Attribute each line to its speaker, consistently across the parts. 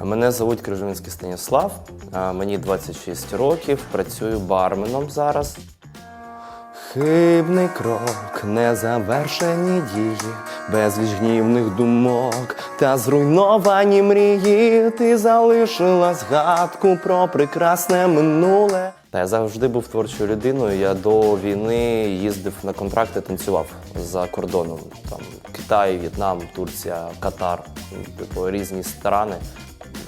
Speaker 1: Мене звуть Крижовинський Станіслав, мені 26 років, працюю барменом зараз. Хибний крок, незавершені дії, безліч гнівних думок та зруйновані мрії. Ти залишила згадку про прекрасне минуле. Та я завжди був творчою людиною. Я до війни їздив на контракти, танцював за кордоном. Там Китай, В'єтнам, Турція, Катар, типу різні страни.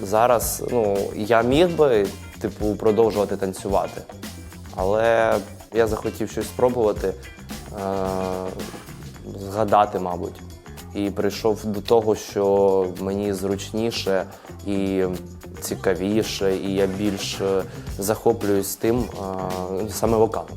Speaker 1: Зараз ну, я міг би типу, продовжувати танцювати. Але я захотів щось спробувати, е- згадати, мабуть. І прийшов до того, що мені зручніше і цікавіше, і я більш е, захоплююсь тим е- саме вокалом.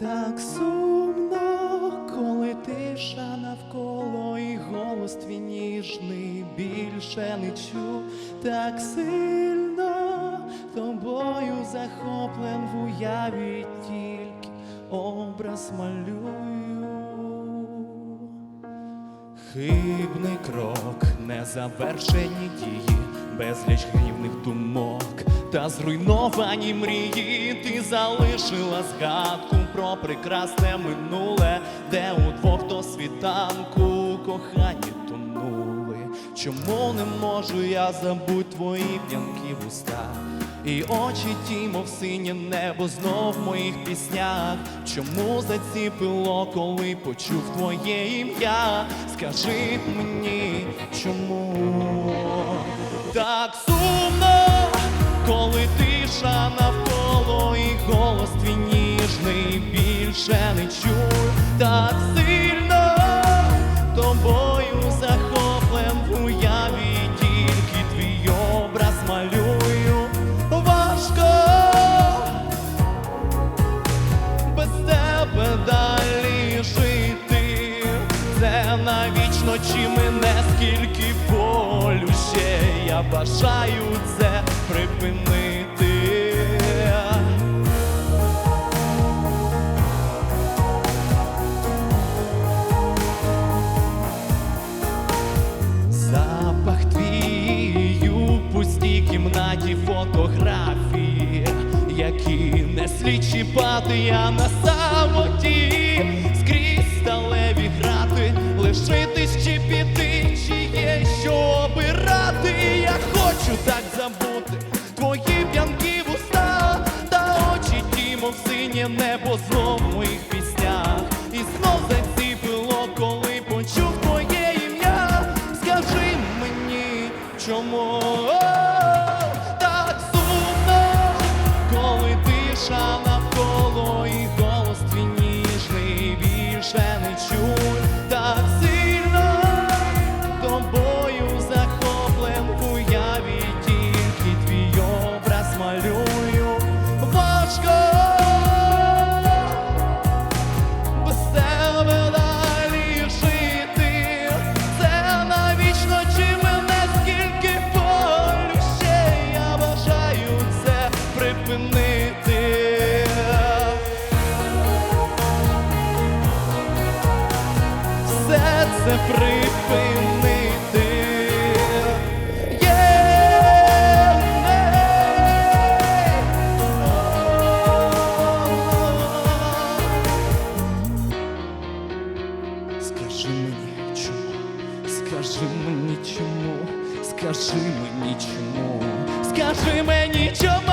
Speaker 2: Так сумно, коли тиша навколо і голос твій ніжний більше не чу так сильно тобою захоплен в уяві тільки образ малюю. Хибний крок, незавершені дії, безліч гнівних думок та зруйновані мрії. Ти залишила згадку про прекрасне минуле, де удвох до світанку кохані тонули. Чому не можу я забуть твої п'янкі вуста? І очі ті, мов синє небо, знов в моїх піснях. Чому заціпило, коли почув твоє ім'я? Скажи мені, чому так сумно, коли тиша навколо і голос твій ніжний більше не чую так сильно скільки болю ще я бажаю це припинити. Запах твій у пустій кімнаті фотографії, які не слід чіпати я на самоті, лишитись чи піти, чи є що обирати. Я хочу так забути Скажи мені чому, скажи мені чому, скажи мені чому,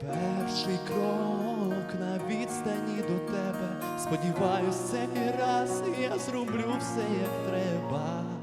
Speaker 2: Перший крок на відстані до тебе, сподіваюсь, цей раз я зроблю все, як треба.